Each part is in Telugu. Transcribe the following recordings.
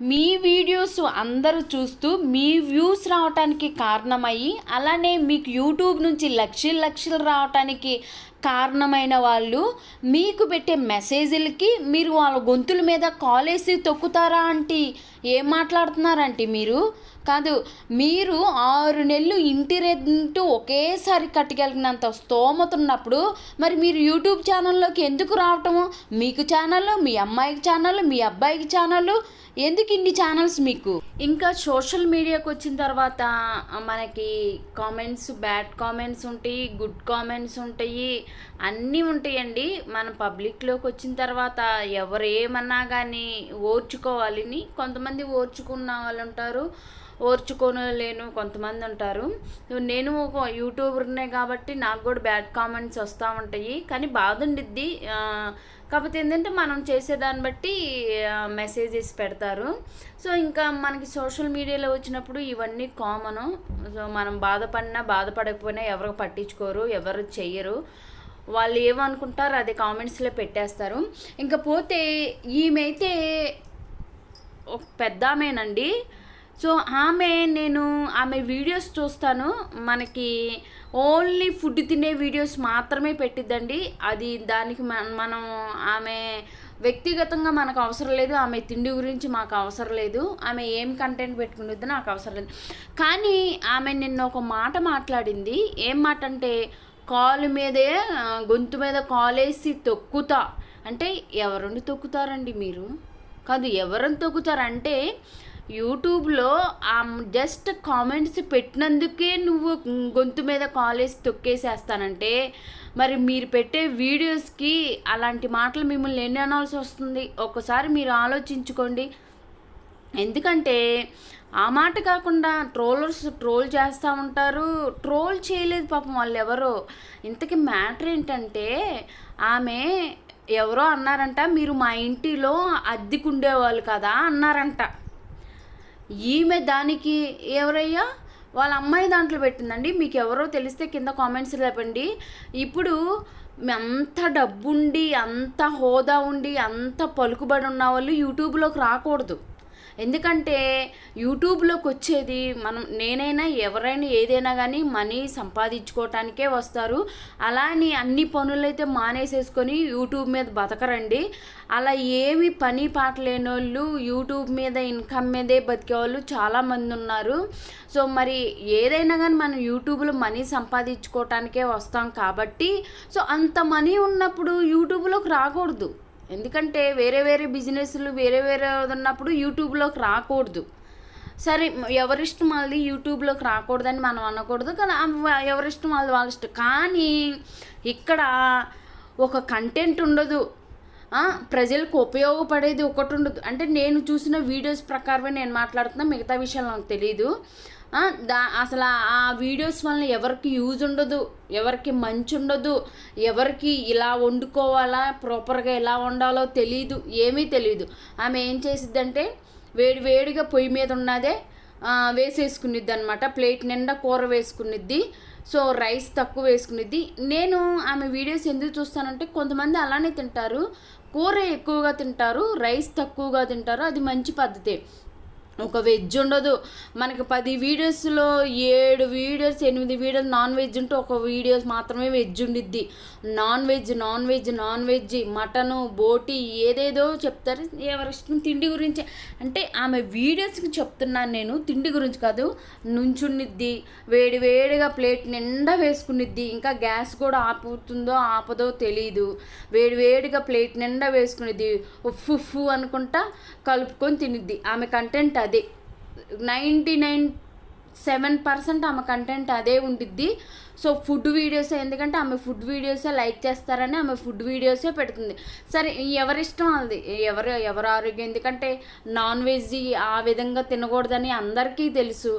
మీ వీడియోస్ అందరూ చూస్తూ మీ వ్యూస్ రావటానికి కారణమయ్యి అలానే మీకు యూట్యూబ్ నుంచి లక్షలు లక్షలు రావటానికి కారణమైన వాళ్ళు మీకు పెట్టే మెసేజ్లకి మీరు వాళ్ళ గొంతుల మీద కాలేసి తొక్కుతారా అంటే ఏం మాట్లాడుతున్నారంటే మీరు? కాదు మీరు ఆరు నెలలు ఇంటి రెంటు ఒకేసారి కట్టగలిగినంత స్తోమత ఉన్నప్పుడు మరి మీరు యూట్యూబ్ ఛానల్లోకి ఎందుకు రావటము? మీకు ఛానల్ మీ అమ్మాయికి ఛానల్ మీ అబ్బాయికి ఛానల్ ఎందుకు ఇన్ని ఛానల్స్ మీకు? ఇంకా సోషల్ మీడియాకి వచ్చిన తర్వాత మనకి కామెంట్స్ బ్యాడ్ కామెంట్స్ ఉంటాయి గుడ్ కామెంట్స్ ఉంటాయి అన్నీ ఉంటాయండి. మన పబ్లిక్లోకి వచ్చిన తర్వాత ఎవరు ఏమన్నా కానీ ఓర్చుకోవాలని కొంతమంది ఓర్చుకున్న వాళ్ళు ఉంటారు ఓర్చుకోలేను కొంతమంది ఉంటారు. నేను ఒక యూట్యూబర్నే కాబట్టి నాకు కూడా బ్యాడ్ కామెంట్స్ వస్తూ ఉంటాయి. కానీ బాధ ఉండిద్ది కాకపోతే ఏంటంటే మనం చేసేదాన్ని బట్టి మెసేజెస్ పెడతారు. సో ఇంకా మనకి సోషల్ మీడియాలో వచ్చినప్పుడు ఇవన్నీ కామను సో మనం బాధపడినా బాధపడకపోయినా ఎవరు పట్టించుకోరు ఎవరు చెయ్యరు. వాళ్ళు ఏమనుకుంటారు అది కామెంట్స్లో పెట్టేస్తారు. ఇంకా పోతే ఈమెయితే ఒక పెద్ద ఆమెనండి సో ఆమె నేను ఆమె వీడియోస్ చూస్తాను. మనకి ఓన్లీ ఫుడ్ తినే వీడియోస్ మాత్రమే పెట్టిద్దండి. అది దానికి మన- మనం ఆమె వ్యక్తిగతంగా మనకు అవసరం లేదు. ఆమె తిండి గురించి మాకు అవసరం లేదు. ఆమె ఏం కంటెంట్ పెట్టుకునేది నాకు అవసరం లేదు. కానీ ఆమె నిన్న ఒక మాట మాట్లాడింది. ఏం మాట అంటే కాలు మీదే గొంతు మీద కాలేసి తొక్కుతా. అంటే ఎవరుండి తొక్కుతారండి మీరు? కాదు ఎవరిని తొక్కుతారంటే యూట్యూబ్లో ఆ జస్ట్ కామెంట్స్ పెట్టినందుకే నువ్వు గొంతు మీద కాలేజ్ తొక్కేసేస్తానంటే మరి మీరు పెట్టే వీడియోస్కి అలాంటి మాటలు మిమ్మల్ని ఎన్ని అనాల్సి వస్తుంది? ఒకసారి మీరు ఆలోచించుకోండి. ఎందుకంటే ఆ మాట కాకుండా ట్రోలర్స్ ట్రోల్ చేస్తూ ఉంటారు. ట్రోల్ చేయలేదు పాపం వాళ్ళు ఎవరో ఇంతకీ మ్యాటర్ ఏంటంటే ఆమె ఎవరో అన్నారంట మీరు మా ఇంటిలో అద్దెకుండేవాళ్ళు కదా అన్నారంట. ఈమె దానికి ఎవరయ్యా? వాళ్ళ అమ్మాయి దాంట్లో పెట్టిందండి. మీకు ఎవరో తెలిస్తే కింద కామెంట్స్ లేపండి. ఇప్పుడు అంత డబ్బుండి అంత హోదా ఉండి అంత పలుకుబడి ఉన్న వాళ్ళు యూట్యూబ్లోకి రాకూడదు. ఎందుకంటే యూట్యూబ్లోకి వచ్చేది మనం నేనైనా ఎవరైనా ఏదైనా కానీ మనీ సంపాదించుకోవటానికే వస్తారు. అలా అని అన్ని పనులైతే మానేసేసుకొని యూట్యూబ్ మీద బతకరండి. అలా ఏమి పని పాట లేని వాళ్ళు యూట్యూబ్ మీద ఇన్కమ్ మీదే బతికే వాళ్ళు చాలామంది ఉన్నారు. సో మరి ఏదైనా కానీ మనం యూట్యూబ్లో మనీ సంపాదించుకోవటానికే వస్తాం కాబట్టి సో అంత మనీ ఉన్నప్పుడు యూట్యూబ్లోకి రాకూడదు. ఎందుకంటే వేరే వేరే బిజినెస్లు వేరే వేరే ఉన్నప్పుడు యూట్యూబ్లోకి రాకూడదు. సరే ఎవరిష్టం వాళ్ళది యూట్యూబ్లోకి రాకూడదని మనం అనకూడదు కానీ ఎవరిష్టం వాళ్ళది వాళ్ళ ఇష్టం. కానీ ఇక్కడ ఒక కంటెంట్ ఉండదు. ప్రజలకు ఉపయోగపడేది ఒకటి ఉండదు. అంటే నేను చూసిన వీడియోస్ ప్రకారమే నేను మాట్లాడుతున్నా మిగతా విషయాలు నాకు తెలియదు దా అసలు ఆ వీడియోస్ వల్ల ఎవరికి యూజ్ ఉండదు ఎవరికి మంచి ఉండదు ఎవరికి ఇలా వండుకోవాలా ప్రాపర్గా ఎలా వండాలో తెలియదు ఏమీ తెలియదు ఆమె ఏం చేసిద్దంటే వేడి వేడిగా పొయ్యి మీద ఉన్నదే వేసేసుకునిద్ది అనమాట ప్లేట్ నిండా కూర వేసుకునిద్ది సో రైస్ తక్కువ వేసుకునిద్ది. నేను ఆమె వీడియోస్ ఎందుకు చూస్తానంటే కొంతమంది అలానే తింటారు కూర ఎక్కువగా తింటారు రైస్ తక్కువగా తింటారు అది మంచి పద్ధతే. ఒక వెజ్ ఉండదు. మనకి పది వీడియోస్లో ఏడు వీడియోస్ ఎనిమిది వీడియోస్ నాన్ వెజ్ ఉంటే ఒక వీడియోస్ మాత్రమే వెజ్ ఉండిద్ది. Non veg non veg non veg mutton బోటి ఏదేదో చెప్తారు. ఎవరిష్టం తిండి గురించి. అంటే ఆమె వీడియోస్కి చెప్తున్నాను నేను తిండి గురించి కాదు నుంచుండిద్ది వేడి వేడిగా ప్లేట్ నిండా వేసుకునిద్ది ఇంకా గ్యాస్ కూడా ఆపుతుందో ఆపదో తెలియదు వేడి వేడిగా ప్లేట్ నిండా వేసుకునిద్ది ఉఫ్ ఉఫ్ అనుకుంటా కలుపుకొని తినిద్ది ఆమె కంటెంట్ అది. నైంటీ నైన్ సెవెన్ పర్సెంట్ ఆమె కంటెంట్ అదే ఉండిద్ది. సో ఫుడ్ వీడియోసే ఎందుకంటే ఆమె ఫుడ్ వీడియోసే లైక్ చేస్తారని ఆమె ఫుడ్ వీడియోసే పెడుతుంది. సరే ఎవరిష్టం అది? ఎవరు ఎవరు ఆరోగ్యం? ఎందుకంటే నాన్ వెజ్ ఆ విధంగా తినకూడదని అందరికీ తెలుసు.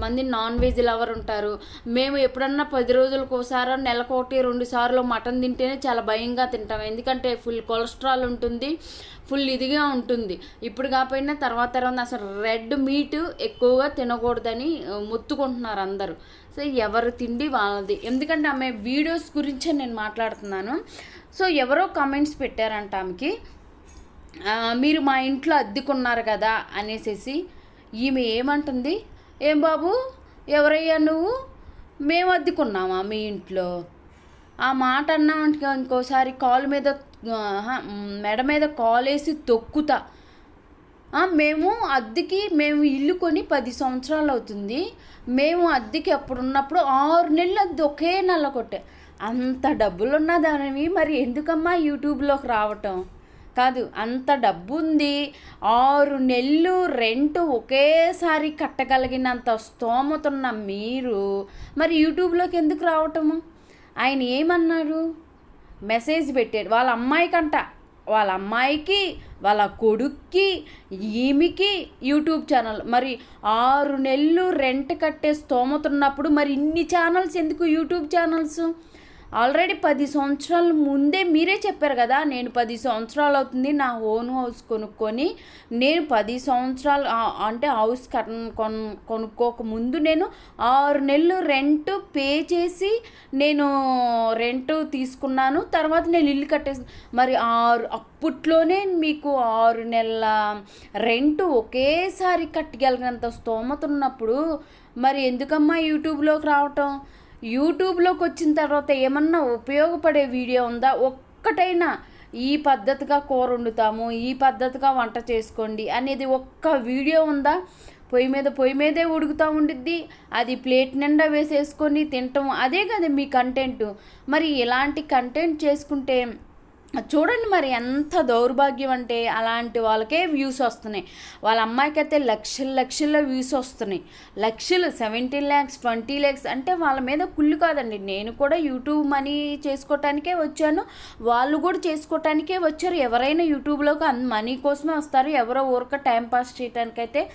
కొంతమంది నాన్ వెజ్ లవర్ ఉంటారు. మేము ఎప్పుడన్నా పది రోజులకు ఒకసారి ఒకటి రెండు సార్లు మటన్ తింటేనే చాలా భయంగా తింటాం. ఎందుకంటే ఫుల్ కొలెస్ట్రాల్ ఉంటుంది ఫుల్ ఇదిగా ఉంటుంది. ఇప్పుడు కాకపోయినా తర్వాత తర్వాత అసలు రెడ్ మీట్ ఎక్కువగా తినకూడదని మొత్తుకుంటున్నారు అందరూ. సో ఎవరు తిండి వాళ్ళది. ఎందుకంటే ఆమె వీడియోస్ గురించే నేను మాట్లాడుతున్నాను. సో ఎవరో కామెంట్స్ పెట్టారంట ఆమెకి. మీరు మా ఇంట్లో అద్దెకున్నారు కదా అనేసేసి ఈమె ఏమంటుంది? ఏం బాబు? ఎవరయ్యా నువ్వు? మేము అద్దెకున్నామా మీ ఇంట్లో? ఆ మాట అన్నామంటే ఇంకోసారి కాలు మీద మెడ మీద కాలు వేసి తొక్కుతా మేము అద్దెకి మేము ఇల్లు కొని పది సంవత్సరాలు అవుతుంది. మేము అద్దెకి అప్పుడు ఉన్నప్పుడు ఆరు నెలలు అద్దె ఒకే నెల కొట్టే అంత డబ్బులు ఉన్నదానివి మరి ఎందుకమ్మా యూట్యూబ్లోకి రావటం? కాదు అంత డబ్బు ఉంది ఆరు నెలలు రెంట్ ఒకేసారి కట్టగలిగినంత స్తోమత ఉన్న మీరు. మరి యూట్యూబ్లోకి ఎందుకు రావటము? ఆయన ఏమన్నారు? మెసేజ్ పెట్టాడు. వాళ్ళ అమ్మాయికంట. వాళ్ళ అమ్మాయికి వాళ్ళ కొడుక్కి ఈమెకి యూట్యూబ్ ఛానల్. మరి ఆరు నెలలు రెంట్ కట్టే స్తోమత ఉన్నప్పుడు మరి ఇన్ని ఛానల్స్ ఎందుకు యూట్యూబ్ ఛానల్స్? ఆల్రెడీ పది సంవత్సరాల ముందే మీరే చెప్పారు కదా నేను పది సంవత్సరాలు అవుతుంది నా ఓన్ హౌస్ కొనుక్కొని నేను పది సంవత్సరాలు అంటే హౌస్ కన్ కొన్ కొనుక్కోక ముందు నేను ఆరు నెలలు రెంట్ పే చేసి నేను రెంట్ తీసుకున్నాను తర్వాత నేను ఇల్లు కట్టేసి మరి ఆరు అప్పట్లోనే మీకు ఆరు నెలల రెంట్ ఒకేసారి కట్టగలిగినంత స్తోమత ఉన్నప్పుడు మరి ఎందుకమ్మా యూట్యూబ్లోకి రావటం? యూట్యూబ్లోకి వచ్చిన తర్వాత ఏమన్నా ఉపయోగపడే వీడియో ఉందా? ఒక్కటైనా ఈ పద్ధతిగా కూర వండుతాము ఈ పద్ధతిగా వంట చేసుకోండి అనేది ఒక్క వీడియో ఉందా? పొయ్యి మీద పొయ్యి మీదే ఉడుకుతూ ఉండిద్ది. అది ప్లేట్ నిండా వేసేసుకొని తింటాం అదే కదా మీ కంటెంట్ మరి ఇలాంటి కంటెంట్ చేసుకుంటే చూడండి మరి ఎంత దౌర్భాగ్యం అంటే అలాంటి వాళ్ళకే వ్యూస్ వస్తున్నాయి. వాళ్ళ అమ్మాయికి అయితే లక్షల లక్షల వ్యూస్ వస్తున్నాయి. లక్షలు సెవెంటీన్ ల్యాక్స్ ట్వంటీ ల్యాక్స్ అంటే వాళ్ళ మీద కుళ్ళు కాదండి. నేను కూడా యూట్యూబ్ మనీ చేసుకోవటానికే వచ్చాను. వాళ్ళు కూడా చేసుకోవటానికే వచ్చారు. ఎవరైనా యూట్యూబ్లోకి అంత మనీ కోసమే వస్తారు. ఎవరో ఊరక టైం పాస్ చేయడానికైతే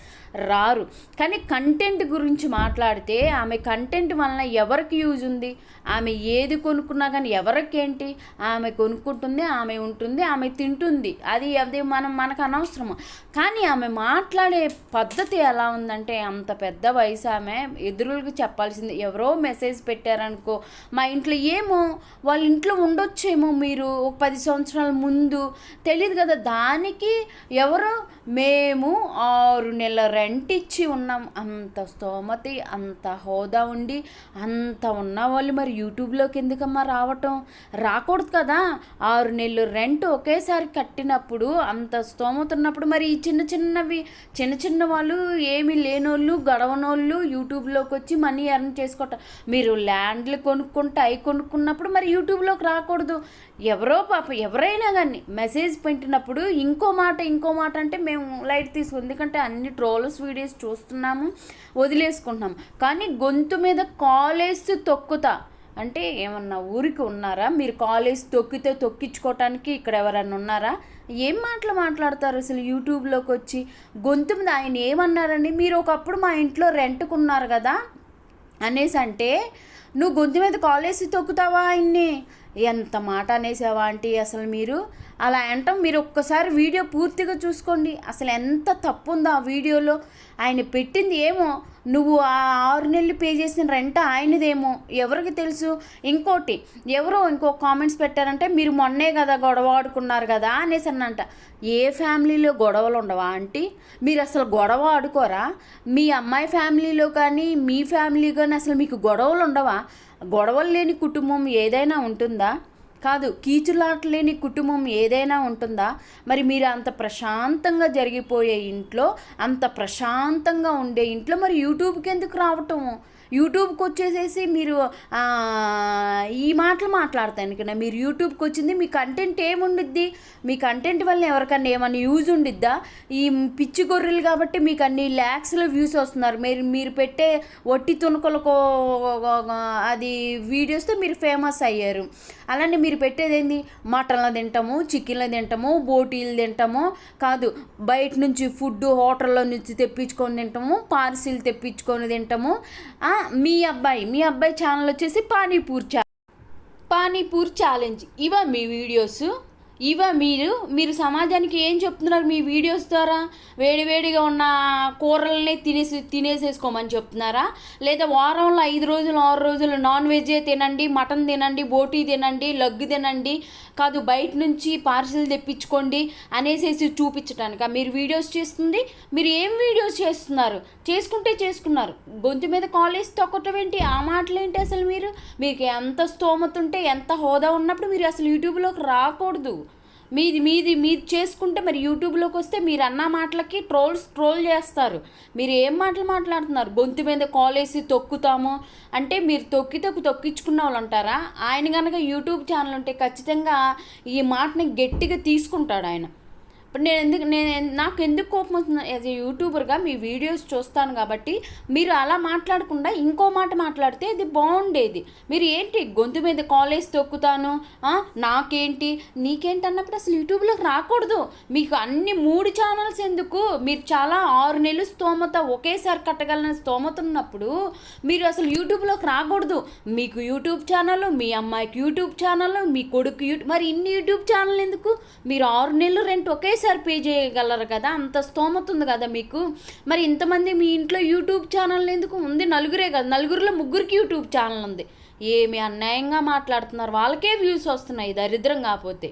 రారు. కానీ కంటెంట్ గురించి మాట్లాడితే ఆమె కంటెంట్ వలన ఎవరికి యూజ్ ఉంది? ఆమె ఏది కొనుక్కున్నా కానీ ఎవరికేంటి? ఆమె కొనుక్కుంటుంది ఆమె ఉంటుంది ఆమె తింటుంది. అది అది మనం మనకు అనవసరము. కానీ ఆమె మాట్లాడే పద్ధతి ఎలా ఉందంటే అంత పెద్ద వయసు ఆమె ఎదురులకు చెప్పాల్సింది. ఎవరో మెసేజ్ పెట్టారనుకో మా ఇంట్లో ఏమో వాళ్ళ ఇంట్లో ఉండొచ్చేమో మీరు ఒక పది సంవత్సరాల ముందు. తెలియదు కదా దానికి ఎవరో మేము ఆరు నెలల రెంట్ ఇచ్చి ఉన్నాం. అంత స్తోమతి అంత హోదా ఉండి అంత ఉన్న వాళ్ళు మరి యూట్యూబ్లోకి ఎందుకమ్మా రావటం? రాకూడదు కదా ఆరు నెలలు రెంట్ ఒకేసారి కట్టినప్పుడు అంత స్తోమత ఉన్నప్పుడు మరి ఈ చిన్న చిన్నవి చిన్న చిన్న వాళ్ళు ఏమీ లేనోళ్ళు గడవనోళ్ళు యూట్యూబ్లోకి వచ్చి మనీ ఎర్న్ చేసుకోవటం మీరు ల్యాండ్లు కొనుక్కుంటే అవి కొనుక్కున్నప్పుడు మరి యూట్యూబ్లోకి రాకూడదు. ఎవరో పాప ఎవరైనా కానీ మెసేజ్ పెట్టినప్పుడు ఇంకో మాట ఇంకో మాట అంటే మేము లైట్ తీసుకు. ఎందుకంటే అన్ని ట్రోల్స్ వీడియోస్ చూస్తున్నాము వదిలేసుకుంటున్నాము. కానీ గొంతు మీద కాలేస్తూ తొక్కుతా. అంటే ఏమన్నా ఊరికి ఉన్నారా? మీరు కాలేజ్ తొక్కితే తొక్కించుకోవటానికి ఇక్కడ ఎవరన్నా ఉన్నారా? ఏం మాటలు మాట్లాడతారు అసలు యూట్యూబ్లోకి వచ్చి? గొంతు మీద ఆయన ఏమన్నారండి? మీరు ఒకప్పుడు మా ఇంట్లో రెంట్కున్నారు కదా? అనేసి అంటే నువ్వు గొంతు మీద కాలేజ్ తొక్కుతావా ఆయన్ని? ఎంత మాట అనేసావా ఆంటీ అసలు మీరు? అలా అంటాం. మీరు ఒక్కసారి వీడియో పూర్తిగా చూసుకోండి. అసలు ఎంత తప్పు ఉందో ఆ వీడియోలో. ఆయన పెట్టింది ఏమో నువ్వు ఆ ఆరు నెలలు పే చేసిన రెంట్ ఆయనదేమో. ఎవరికి తెలుసు? ఇంకోటి ఎవరో ఇంకో కామెంట్స్ పెట్టారంటే మీరు మొన్నే కదా గొడవ ఆడుకున్నారు కదా అనేసి అన్నంట ఏ ఫ్యామిలీలో గొడవలు ఉండవా ఆంటీ? మీరు అసలు గొడవ ఆడుకోరా? మీ అమ్మాయి ఫ్యామిలీలో కానీ మీ ఫ్యామిలీ కానీ అసలు మీకు గొడవలు ఉండవా? గొడవలు లేని కుటుంబం ఏదైనా ఉంటుందా? కాదు కీచులాటలేని కుటుంబం ఏదైనా ఉంటుందా? మరి మీరు అంత ప్రశాంతంగా జరిగిపోయే ఇంట్లో అంత ప్రశాంతంగా ఉండే ఇంట్లో మరి యూట్యూబ్కి ఎందుకు రావటము యూట్యూబ్కి వచ్చేసేసి మీరు ఈ మాటలు మాట్లాడతాను కదా మీరు యూట్యూబ్కి వచ్చింది మీ కంటెంట్ ఏముండిద్ది? మీ కంటెంట్ వల్ల ఎవరికన్నా ఏమైనా యూజ్ ఉండిద్దా? ఈ పిచ్చి గొర్రెలు కాబట్టి మీకు అన్ని ల్యాక్స్లో వ్యూస్ వస్తున్నారు. మీరు మీరు పెట్టే ఒట్టి తుణుకలకు అది వీడియోస్తో మీరు ఫేమస్ అయ్యారు. అలానే మీరు పెట్టేది ఏంది మటన్లు తింటాము చికెన్లు తింటాము బోటీలు తింటాము కాదు బయట నుంచి ఫుడ్ హోటల్లో నుంచి తెప్పించుకొని తింటాము పార్సిల్ తెప్పించుకొని తింటాము మీ అబ్బాయి మీ అబ్బాయి ఛానల్ వచ్చేసి పానీపూర్ ఛా పానీపూర్ ఛాలెంజ్ ఇవా మీ వీడియోస్ ఇవా మీరు మీరు సమాజానికి ఏం చెప్తున్నారు మీ వీడియోస్ ద్వారా? వేడివేడిగా ఉన్న కూరల్ని తినేసి తినేసేసుకోమని చెప్తున్నారా? లేదా వారంలో ఐదు రోజులు ఆరు రోజులు నాన్ వెజే తినండి మటన్ తినండి బోటీ తినండి లగ్గు తినండి కాదు బయట నుంచి పార్సిల్ తెప్పించుకోండి అనేసేసి చూపించడానిక మీరు వీడియోస్ చేస్తుంది? మీరు ఏం వీడియోస్ చేస్తున్నారు? చేసుకుంటే చేసుకున్నారు. గొంతు మీద కాలేజ్ తొక్కటం ఏంటి ఆ మాటలేంటి అసలు మీరు? మీకు ఎంత స్తోమత ఉంటే ఎంత హోదా ఉన్నప్పుడు మీరు అసలు యూట్యూబ్లోకి రాకూడదు. మీది మీది మీది చేసుకుంటే మరి యూట్యూబ్లోకి వస్తే మీరు అన్న మాటలకి ట్రోల్స్ ట్రోల్ చేస్తారు. మీరు ఏం మాటలు మాట్లాడుతున్నారు? గొంతు మీద కాలేసి తొక్కుతాము. అంటే మీరు తొక్కి తొక్కి తొక్కించుకున్న వాళ్ళు అంటారా? ఆయన కనుక యూట్యూబ్ ఛానల్ ఉంటే ఖచ్చితంగా ఈ మాటని గట్టిగా తీసుకుంటాడు ఆయన. నేను ఎందుకు నేను నాకు ఎందుకు కోపం వస్తుంది యాజ్ ఏ యూట్యూబర్గా మీ వీడియోస్ చూస్తాను కాబట్టి మీరు అలా మాట్లాడకుండా ఇంకో మాట మాట్లాడితే ఇది బాగుండేది. మీరు ఏంటి గొంతు మీద కాలేజ్ తొక్కుతాను? నాకేంటి? నీకేంటి అన్నప్పుడు అసలు యూట్యూబ్లోకి రాకూడదు. మీకు అన్ని మూడు ఛానల్స్ ఎందుకు? మీరు చాలా ఆరు నెలలు స్తోమత ఒకేసారి కట్టగలన స్తోమత ఉన్నప్పుడు మీరు అసలు యూట్యూబ్లోకి రాకూడదు. మీకు యూట్యూబ్ ఛానల్ మీ అమ్మాయికి యూట్యూబ్ ఛానల్ మీ కొడుకు యూట్యూబ్ మరి ఇన్ని యూట్యూబ్ ఛానల్ ఎందుకు? మీరు ఆరు నెలలు రెంట్ ఒకేసారి ఒకేసారి పే చేయగలరు కదా? అంత స్తోమత ఉంది కదా మీకు? మరి ఇంతమంది మీ ఇంట్లో యూట్యూబ్ ఛానల్ ఎందుకు ఉంది? నలుగురే కదా నలుగురిలో ముగ్గురికి యూట్యూబ్ ఛానల్ ఉంది. ఏమి అన్యాయంగా మాట్లాడుతున్నారు? వాళ్ళకే వ్యూస్ వస్తున్నాయి దరిద్రం కాకపోతే.